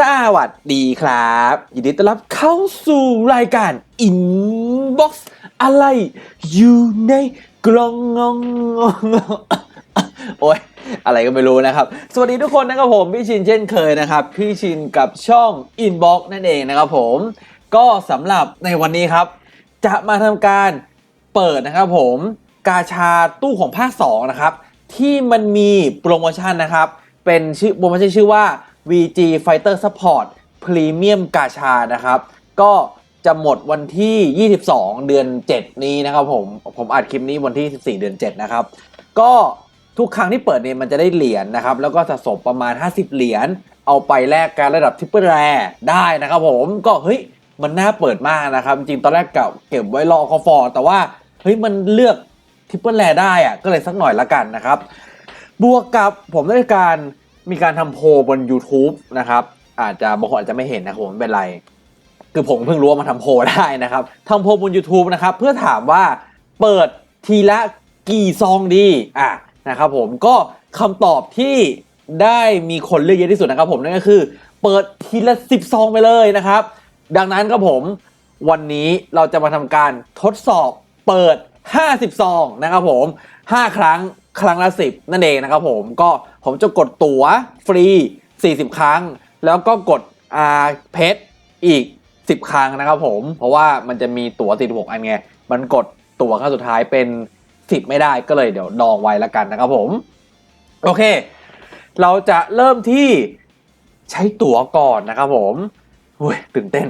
สวัสดีครับ ยินดีต้อนรับเข้าสู่รายการ Inbox อะไรอยู่ในกล่องงงงงโอ้ยอะไรก็ไม่รู้นะครับ สวัสดีทุกคนนะครับผมพี่ชินเช่นเคยนะครับ พี่ชินกับช่อง Inbox นั่นเองนะครับผม ก็สำหรับในวันนี้ครับ จะมาทำการเปิดนะครับผมกาชาตู้ของภาค 2 นะครับ ที่มันมีโปรโมชั่นนะครับ เป็นชื่อโปรโมชั่นชื่อว่า VG Fighter Support Premium กาชานะครับ ก็จะหมดวันที่ 22 เดือน 7 นี้นะครับผม ผมอัดคลิปนี้วันที่ 14 เดือน 7 นะครับ ก็ทุกครั้งที่เปิดเนี่ยมันจะได้เหรียญนะครับ แล้วก็สะสมประมาณ 50 เหรียญ เอาไปแลกการระดับทิปเปอร์แรได้นะครับผม ก็เฮ้ย มันน่าเปิดมากนะครับ จริงๆตอนแรกเก็บเก็บไว้รอคอฟอร์แต่ว่าเฮ้ยมันเลือกทิปเปิลแรได้อะก็เลยสักหน่อยละกันนะครับ บวกกับผมได้การ มีการทำโพลบน YouTube นะครับ อาจจะบางคนอาจจะไม่เห็นนะครับผมไม่เป็นไร คือผมเพิ่งรู้ว่ามาทำโพลได้นะครับทำโพลบน YouTube นะครับ เพื่อถามว่าเปิดทีละกี่ซองดีอะนะครับผมก็คำตอบที่ได้มีคนเลือกเยอะที่สุดนะครับผมนั่นก็คือ เปิดทีละ 10 ซองไปเลยนะครับ ดังนั้นครับผมวันนี้เราจะมาทำการทดสอบเปิด 50 ซองนะครับผม 5 ครั้ง ครั้งละ 10 นั่นเองนะครับผมก็ผมจะกดตั๋วฟรี 40 ครั้ง แล้วก็กดอ่าเพชรอีก 10 ครั้งนะครับผม เพราะว่ามันจะมีตั๋ว 46 อันไง มันกดตั๋วครั้งสุดท้ายเป็น 10 ไม่ได้ก็เลยเดี๋ยวดองไว้ละกันนะครับผม โอเค เราจะเริ่มที่ใช้ตั๋วก่อนนะครับผมอุ้ยตื่นเต้น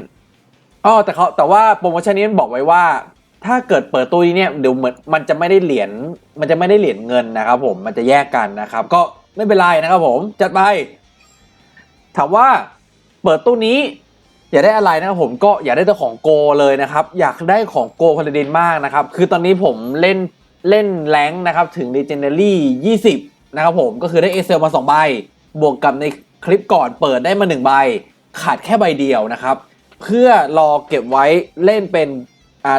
อ๋อแต่เขาแต่ว่าโปรโมชั่นนี้มันบอกไว้ว่า ถ้าเกิดเปิดตู้นี้เนี่ยเดี๋ยวเหมือนมันจะไม่ได้เหรียญมันจะไม่ได้เหรียญเงินนะครับผมมันจะแยกกันนะครับ ก็ไม่เป็นไรนะครับผมจัดไปถามว่าเปิดตู้นี้อยากได้อะไรนะครับผมก็อยากได้ตัวของโกเลยนะครับอยากได้ของโกพาราดินมากนะครับคือตอนนี้ผมเล่นเล่นแรงนะครับถึง Legendary 20 นะครับผมก็คือได้เอเซลมา 2 ใบ บวกกับในคลิปก่อนเปิดได้มา 1 ใบ ขาดแค่ใบเดียวนะครับ เพื่อรอเก็บไว้เล่นเป็น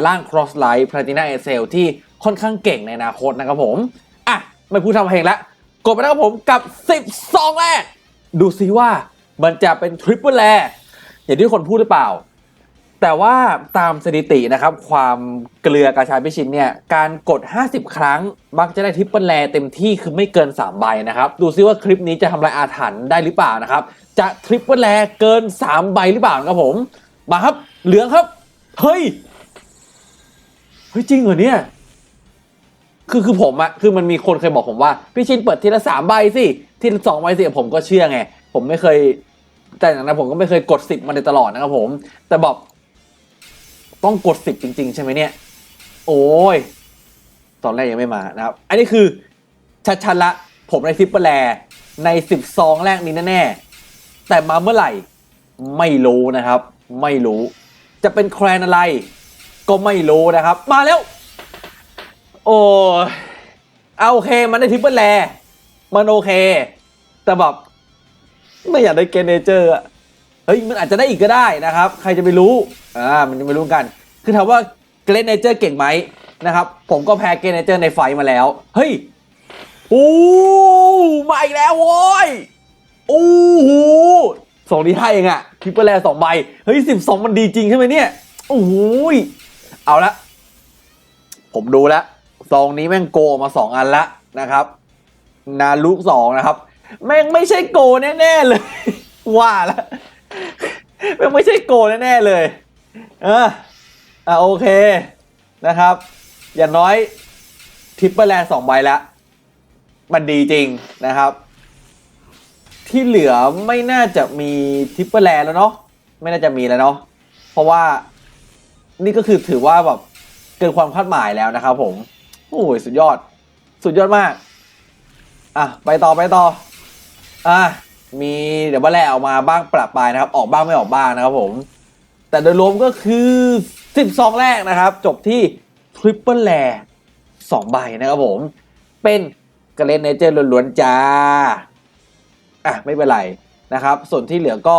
ร่าง Cross Light Platina e x c e l ที่ค่อนข้างเก่งในอนาคตนะครับผม อะ ไม่พูดทำเพลงแล้ว กดไปนะครับผมกับ10ซองแรก ดูซิว่ามันจะเป็นทริปเปิลแรอย่างที่คนพูดหรือเปล่า แต่ว่าตามสถิตินะครับ ความเกลือกระชายพิชินเนี่ย การกด 50 ครั้ง มักจะได้ทริปเปิลแรเต็มที่คือไม่เกิน 3 ใบนะครับ ดูซิว่าคลิปนี้จะทำลายอาถรรพ์ได้หรือเปล่านะครับ จะทริปเปิลแรเกิน 3 ใบหรือเปล่าครับผม มาครับ เหลืองครับ เฮ้ย ฮ้ยจริงเหรอเนี่ย คือคือผมอะคือมันมีคนเคยบอกผมว่า พี่ชินเปิดทีละสามใบสิทีละสองใบสิผมก็เชื่อไง ผมไม่เคย แต่อย่างนั้นผมก็ไม่เคยกดสิบมาโดยตลอดนะครับผม แต่บอก ต้องกดสิบจริง ๆ ใช่ไหมเนี่ย โอ้ย ตอนแรกยังไม่มานะครับ อันนี้คือชัดๆละ ผมในทิปเปอร์แลในสิบซองแรกนี้แน่แต่มาเมื่อไหร่ ไม่รู้นะครับ ไม่รู้ จะเป็นแครนอะไร ก็ไม่รู้นะครับ มาแล้ว โอ้ยเอาโอเค มันได้ทิปเปิลแลมันโอเค แต่แบบไม่อยากได้เกนเนเจอร์อะเฮ้ย มันอาจจะได้อีกก็ได้นะครับ ใครจะไปรู้ อ่า มันจะไม่รู้กัน คือถามว่าเกรนเนเจอร์เก่งไหมนะครับ ผมก็แพ้เกรนเนเจอร์ในไฟมาแล้ว เฮ้ย โอ้มาอีกแล้วโว้ย โอ้โหสองดีให้เองอะทิปเปิลแลสองใบ เฮ้ยสิบสองมันดีจริงใช่ไหมเนี่ย โอ้ย เอาละ ผมดูแล้วซองนี้แม่งโกมาสองอันละนะครับ นาลูกสองนะครับ แม่งไม่ใช่โกแน่ๆเลย ว่าล้วแม่งไม่ใช่โกแน่ๆเลย เอออะโอเคนะครับ อย่างน้อยทิปเปอร์แลนด์สองใบล้วมันดีจริงนะครับ ที่เหลือไม่น่าจะมีทิปเปอร์แลนด์แล้วเนาะไม่น่าจะมีแล้วเนาะเพราะว่า นี่ก็คือถือว่าแบบเกินความคาดหมายแล้วนะครับผมโอ้ยสุดยอด สุดยอดมาก อะ ไปต่อไปต่อ อะ มีเดี๋ยวบ้าแลออกมาบ้างปรับปลายนะครับ ออกบ้างไม่ออกบ้างนะครับผม แต่โดยรวมก็คือ10ซองแรกนะครับ จบที่ทริปเปิลแลสองใบนะครับผม เป็นกระเลนเนเจอร์ล้วนๆจ้า อะ ไม่เป็นไรนะครับ ส่วนที่เหลือก็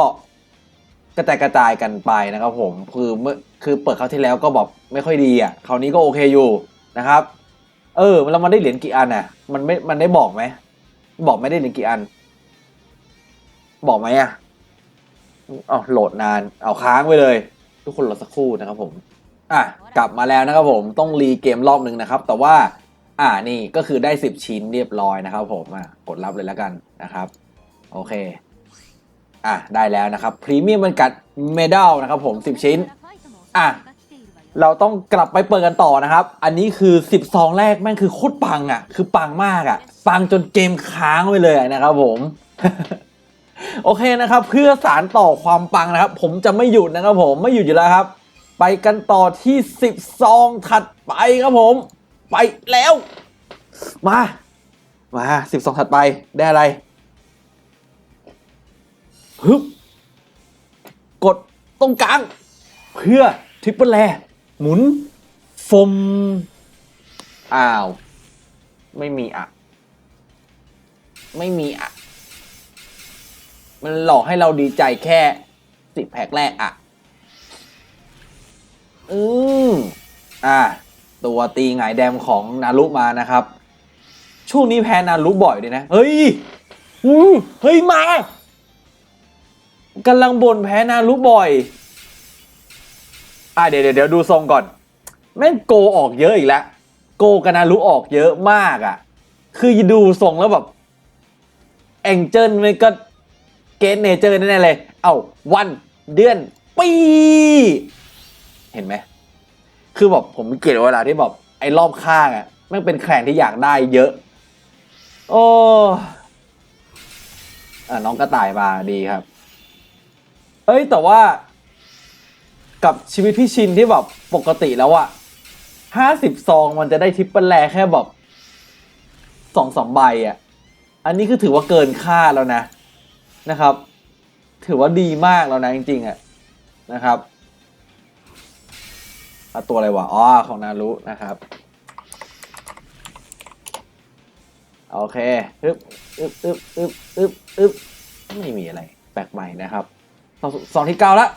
กระจายกระจายกันไปนะครับผม คือเมื่อ คือเปิดคราวที่แล้วก็บอกไม่ค่อยดีอะคราวนี้ก็โอเคอยู่นะครับ เออแล้วมันได้เหรียญกี่อันอะ มันไม่มันได้บอกไหมบอกไม่ได้เหรียญกี่อัน บอกไหมอะเอาโหลดนานเอาค้างไปเลย ทุกคนรอสักครู่นะครับผมอะกลับมาแล้วนะครับผมต้องรีเกมรอบหนึ่งนะครับ แต่ว่า อ่านี่ก็คือได้ 10 ชิ้นเรียบร้อยนะครับ ผมอะกดรับเลยแล้วกันนะครับ โอเค อะได้แล้วนะครับพรีเมียมบรรกัดเมดัลนะครับผม 10 ชิ้น อะ เราต้องกลับไปเปิดกันต่อนะครับ อันนี้คือ10ซองแรกแม่งคือโคตรปังอะ คือปังมากอะ ปังจนเกมค้างไปเลยนะครับผม โอเคนะครับ เพื่อสารต่อความปังนะครับ ผมจะไม่หยุดนะครับผมไม่หยุดอยู่แล้วครับ ไปกันต่อที่10ซองถัดไปครับผม ไปแล้ว มา มา10ซองถัดไปได้อะไรฮึบกดตรงกลาง เพื่อ ริปเปิลแลหมุนฟมอ้าว ไม่มีอะ ไม่มีอะ มันหลอกให้เราดีใจแค่สิบแพ็คแรกอะ อืมอ่า ตัวตีหงายแดมของนารุมานะครับ ช่วงนี้แพ้นารุบ่อยเลยนะ เฮ้ยอู้เฮ้ย มากำลังบ่นแพ้นารุบ่อย อะเดี๋ยวเดี๋ยวเดี๋ยวดูทรงก่อน แม่งโกออกเยอะอีกแล้ว โกกันารุออกเยอะมากอะ คือดูทรงแล้วแบบแองเจิลไม่ก็เกตเนเจอร์แน่ๆเลย เอ้าวันเดือนปี เห็นไหม คือแบบผมเกลียดเวลาที่แบบไอ้รอบข้างอะแม่งเป็นแข่งที่อยากได้เยอะ โอ้อน้องกระต่ายมาดีครับ เอ้ยแต่ว่า กับชีวิตพี่ชินที่แบบปกติแล้วอะห้าสิบซองมันจะได้ทริปเปิลแลแค่แบบสองสามใบอะอันนี้คือถือว่าเกินค่าแล้วนะนะครับ ถือว่าดีมากแล้วนะจริงๆอะนะครับตัวอะไรวะอ๋อของนารุนะครับโอเคอึบอึบอึบอึบอึบอึบไม่มีอะไรแปลกใหม่นะครับซองซองที่เก้าแล้ว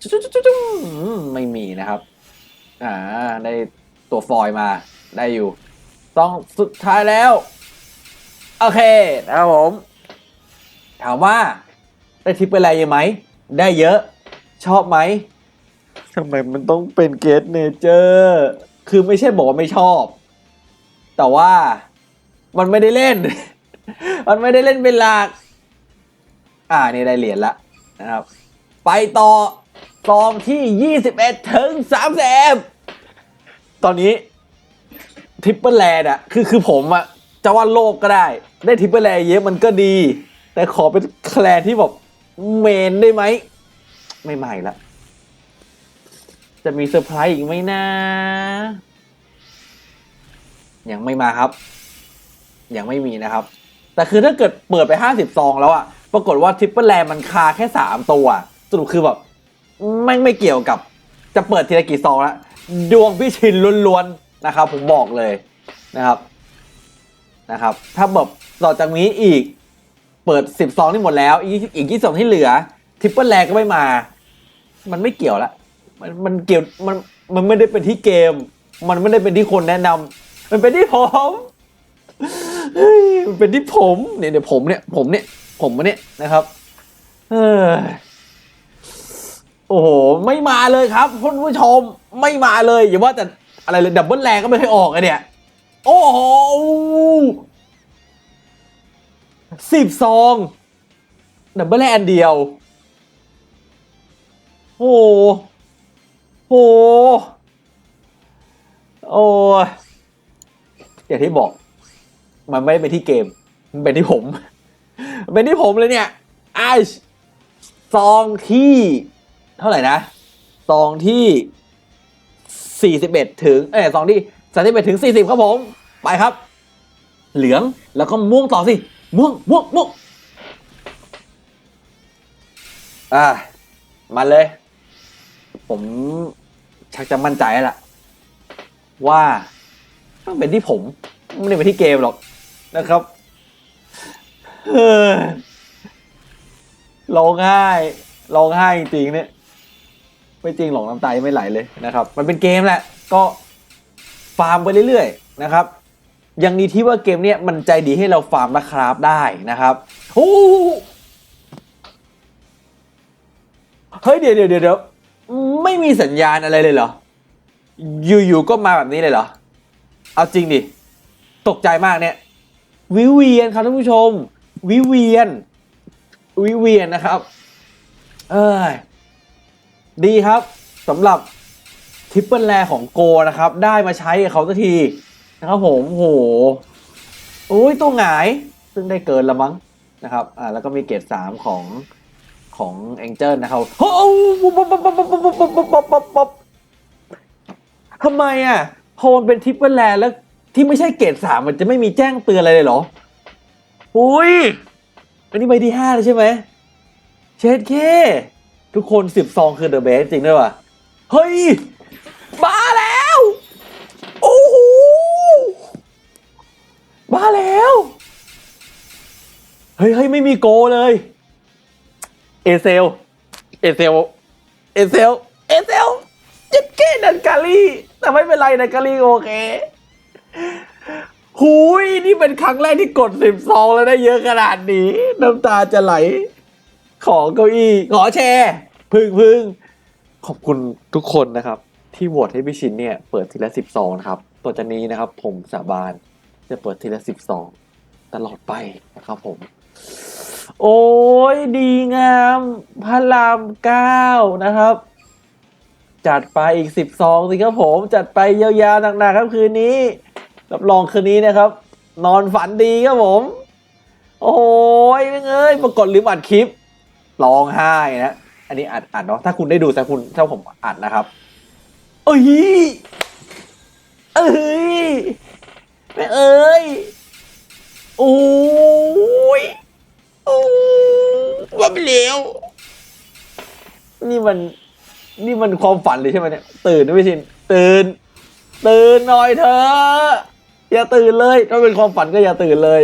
จุ๊จุ๊จุ๊จุ๊จุ๊ไม่มีนะครับ อ่า ได้ตัวฟอยมาได้อยู่ ต้องสุดท้ายแล้ว โอเคนะครับผม ถามว่า ได้ทิปไปอะไรเยอะไหม ได้เยอะ ชอบไหมทำไมมันต้องเป็นเกสเนเจอร์คือไม่ใช่บอกว่าไม่ชอบ แต่ว่ามันไม่ได้เล่น มันไม่ได้เล่นเป็นหลัก อ่านี่ได้เหรียญละนะครับ ไปต่อ ซองที่ 21 ถึง30ตอนนี้ทริปเปิลแลนด์อะคือคือผมอะจะว่าโลกก็ได้ ได้ทริปเปิลแลนด์เยอะมันก็ดี แต่ขอเป็นแคลนที่แบบเมนได้ไหม ไม่ใหม่ละ จะมีเซอร์ไพรส์อีกไหมนะยังไม่มาครับ ยังไม่มีนะครับ แต่คือถ้าเกิดเปิดไป 50 ซองแล้วอะปรากฏว่าทริปเปิลแลนด์มันคาแค่ 3 ตัว สรุปคือแบบ ไม่ไม่เกี่ยวกับจะเปิดทีละกี่ซองล้วดวงพี่ชินล้วนๆนะครับ ผมบอกเลยนะครับนะครับ ถ้าแบบต่อจากนี้อีกเปิด10ซองที่หมดแล้ว อีกอีกที่สองที่เหลือทริปเปิลแลก็ไม่มา มันไม่เกี่ยวละมันมันเกี่ยวมันมันไม่ได้เป็นที่เกม มันไม่ได้เป็นที่คนแนะนำมันเป็นที่ผมเฮ้ยมันเป็นที่ผมเนี่ยเดี๋ยวผมเนี่ยผมเนี่ยผมเนี่ยนะครับ เออ โอ้โห ไม่มาเลยครับคุณผู้ชมไม่มาเลยอย่าว่าแต่อะไรเลยดับเบิลแรงก็ไม่เคยออกอะเนี่ย โอ้โหสิบซองดับเบิลแรงอันเดียว โอ้โห โอ้โหอย่างที่บอก มันไม่ได้เป็นที่เกม มันเป็นที่ผม เป็นที่ผมเลยเนี่ยไอซองที่ เท่าไหร่นะซองที่ 41 ถึง เอ้ซองที่31ถึง 40 ครับผม ไปครับ เหลืองแล้วก็ม่วงต่อสิ ม่วงม่วงม่วงอ่ามาเลย ผมชักจะมั่นใจแล้วล่ะ ว่าต้องเป็นที่ผม ไม่ได้เป็นที่เกมหรอกนะครับเฮ้ยร้องไห้ร้องไห้จริงๆเนี่ย ไม่จริงหรอกน้ำตายังไม่ไหลเลยนะครับ มันเป็นเกมแหละ ก็ฟาร์มไปเรื่อยๆนะครับ ยังดีที่ว่าเกมเนี้ยมันใจดีให้เราฟาร์มและคราฟได้นะครับโอ้เฮ้ยเดี๋ยวเดี๋ยวเดี๋ยวเดี๋ยวไม่มีสัญญาณอะไรเลยเหรอ อยู่ๆก็มาแบบนี้เลยเหรอ เอาจริงดิ ตกใจมากเนี่ย วิเวียนครับท่านผู้ชม วิเวียน วิเวียนนะครับ เอ้ย ดีครับสำหรับทริปเปิลแรของโกนะครับ ได้มาใช้กับเขาสักทีนะครับผมโหโอ้ยตัวหงาย ซึ่งได้เกินละมั้งนะครับอ่าแล้วก็มีเกรดสามของของแองเจิลนะครับโอ้ทำไมอะพอมันเป็นทริปเปิลแรแล้วที่ไม่ใช่เกรดสามมันจะไม่มีแจ้งเตือนอะไรเลยเหรออุ้ยอันนี้ใบที่ห้าแล้วใช่ไหมเชดเค ทุกคนสิบซองคือเดอะเบสจริงด้วยว่ะ เฮ้ยมาแล้ว โอ้โหมาแล้ว เฮ้ยเฮ้ยไม่มีโกเลย เอเซล เอเซล เอเซล เอเซลจิบเก้ดันกาลีแต่ไม่เป็นไรดันกาลีโอเคหุยนี่เป็นครั้งแรกที่กดสิบซองแล้วได้เยอะขนาดนี้ น้ำตาจะไหล ขอเก้าอี้ ขอแชร์ พึ่งพึ่งขอบคุณทุกคนนะครับ ที่โหวตให้พี่ชินเนี่ยเปิดทีละสิบซองนะครับต่อจากนี้นะครับ ผมสาบานจะเปิดทีละสิบซองตลอดไปนะครับผม โอ้ยดีงามพระรามเก้านะครับ จัดไปอีกสิบซองสิครับผม จัดไปยาวๆหนักๆครับคืนนี้ รับรองคืนนี้นะครับ นอนฝันดีครับผม โอ้ยเอ้ยปรากฏลืมอัดคลิปร้องไห้นะ อันนี้อัดอัดเนาะถ้าคุณได้ดูแต่คุณถ้าผมอัดนะครับเอ้ยเอ้ยแม่เอ้ยโอ้ยโอ้ว่าไปแล้วนี่มัน นี่มันความฝันเลยใช่ไหมเนี่ยตื่นนะพี่ชินตื่น ตื่นหน่อยเถอะอย่าตื่นเลยถ้าเป็นความฝันก็อย่าตื่นเลย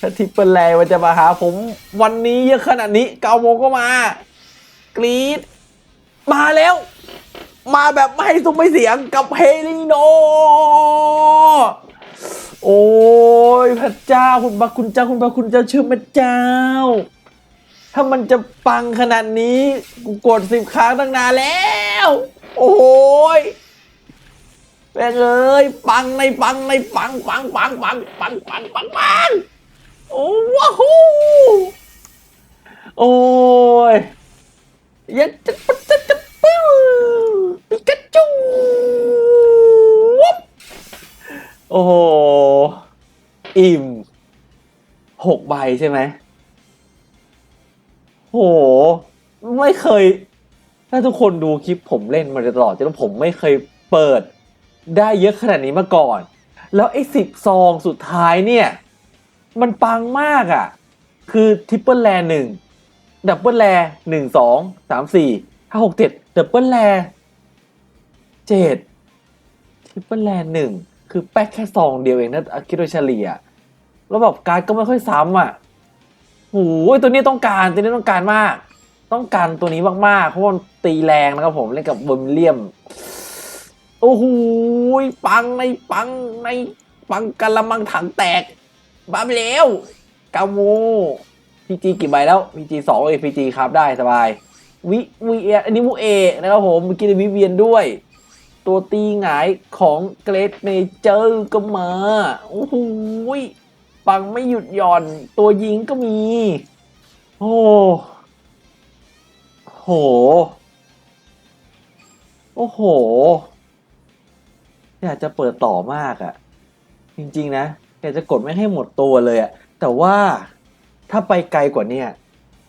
ถ้าทิปเปิลแลมันจะมาหาผม วันนี้เยอะขนาดนี้เก้าโมงก็มา กรีดมาแล้ว มาแบบไม่ให้ซุ้มไม่เสียงกับเฮลิโน โอ้ยพระเจ้าคุณพระคุณเจ้าคุณพระคุณเจ้าชื่อพระเจ้า ถ้ามันจะปังขนาดนี้กูกดสิบครั้งตั้งนานแล้ว โอ้ยแม่งเอ้ยปังในปังในปังปังปังปังปังปังปังปังโอ้ว้าวโอ้ย ยัดจปัดจะจปิ้วปิกาจูโอ้โห อิ่มหกใบใช่ไหมโห ไม่เคย ถ้าทุกคนดูคลิปผมเล่นมาตลอดจนผมไม่เคยเปิดได้เยอะขนาดนี้มาก่อน แล้วไอ้สิบซองสุดท้ายเนี่ย มันปังมากอะ่ะ คือทริปเปิลแลนหนึ่ง ดับเบิลแลหนึ่งสองสามสี่ห้าหกเจ็ดดับเบิลแลเจ็ดทริปเปิลแลหนึ่งคือแป๊กแค่ซองเดียวเองนะคิดโดยเฉลี่ย แล้วแบบการดก็ไม่ค่อยซ้ำอะโอ้ยตัวนี้ต้องการตัวนี้ต้องการมาก ต้องการตัวนี้มากๆ เพราะมันตีแรงนะครับผมเล่นกับเบอร์มิเลียม โอ้โหปังในปังในปังกะละมังถังแตกบ้าแล้วกาโม พีจีกี่ใบแล้วพีจีสองเอพีจีครับได้สบายวิวีเออันนี้มูเอนะครับผมเมื่อกี้วิเวียนด้วย ตัวตีหงายของเกรดเมเจอร์ก็มาโอ้โหปังไม่หยุดหย่อน ตัวยิงก็มี โอ้โห โอ้โห อยากจะเปิดต่อมากอะ่ะ จริง ๆ นะ อยากจะกดไม่ให้หมดตัวเลยอะ่ะ แต่ว่า ถ้าไปไกลกว่าเนี้ย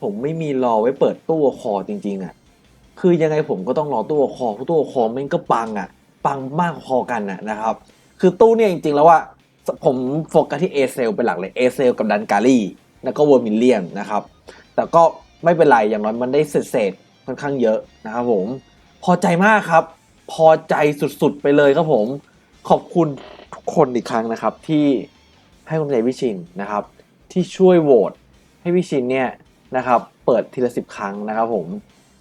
ผมไม่มีรอไว้เปิดตู้คอจริง ๆอะ่ะ คือยังไงผมก็ต้องรอตู้คอเพราะตู้คอมันก็ปังอะ่ะ ปังมากพอกันน่ะนะครับ คือตู้เนี่ยจริง ๆ แล้วว่าผมโฟกัสที่เอเซลเป็นหลักเลยเอเซลกับดันการีแล้วก็เวอร์มิลเลียนนะครับ แต่ก็ไม่เป็นไรอย่างน้อยมันได้เศษๆค่อนข้างเยอะนะครับผม พอใจมากครับ พอใจสุดๆไปเลยครับผม ขอบคุณทุกคนอีกครั้งนะครับที่ให้กำลังใจพี่ชินนะครับ ที่ช่วยโหวต ให้พี่ชินเนี่ยนะครับเปิดทีละสิบครั้งนะครับผม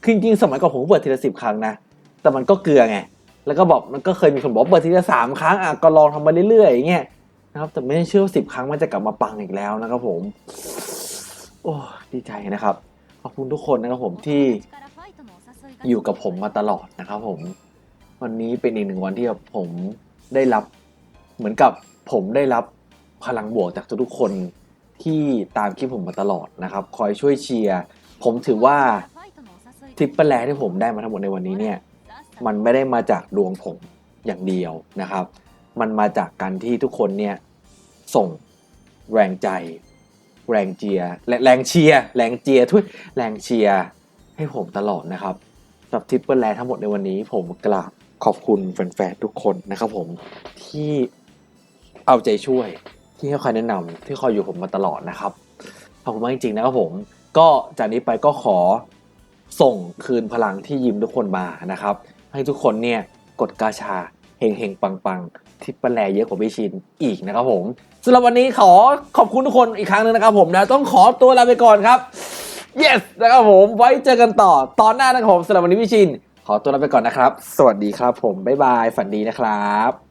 คือจริงๆสมัยก่อนผมเปิดทีละสิบครั้งนะแต่มันก็เกลือไงแล้วก็บอกมันก็เคยมีคนบอกเปิดทีละสามครั้งอะก็ลองทำไปเรื่อยๆอย่างเงี้ยนะครับแต่ไม่ได้เชื่อว่าสิบครั้งมันจะกลับมาปังอีกแล้วนะครับผม โอ้ดีใจนะครับขอบคุณทุกคนนะครับผมที่อยู่กับผมมาตลอดนะครับผม วันนี้เป็นอีกหนึ่งวันที่ผมได้รับเหมือนกับผมได้รับพลังบวกจากทุกๆคน ที่ตามคลิปผมมาตลอดนะครับ คอยช่วยเชียร์ ผมถือว่าทริปเปิลแลที่ผมได้มาทั้งหมดในวันนี้เนี่ย มันไม่ได้มาจากดวงผมอย่างเดียวนะครับ มันมาจากการที่ทุกคนเนี่ยส่งแรงใจ แรงเจียร์และแรงเชียร์แรงเจียทุยแรงเชียร์ให้ผมตลอดนะครับสำหรับทริปเปิลแลทั้งหมดในวันนี้ผมกราบขอบคุณแฟนๆทุกคนนะครับผมที่เอาใจช่วย ที่ให้คอยแนะนำที่คอยอยู่ผมมาตลอดนะครับขอบคุณมากจริงๆนะครับผม ก็จากนี้ไปก็ขอส่งคืนพลังที่ยิ้มทุกคนมานะครับ ให้ทุกคนเนี่ยกดกาชาเฮงเฮงปังปังๆทิปเปแลเยอะกว่าพี่ชินอีกนะครับผมสำหรับวันนี้ขอขอบคุณทุกคนอีกครั้งหนึงนะครับผมนะต้องขอตัวลาไปก่อนครับ yes นะครับผมไว้เจอกันต่อตอนหน้านะครับผมสำหรับวันนี้พี่ชินขอตัวลาไปก่อนนะครับ สวัสดีครับผม บ๊ายบาย ฝันดีนะครับ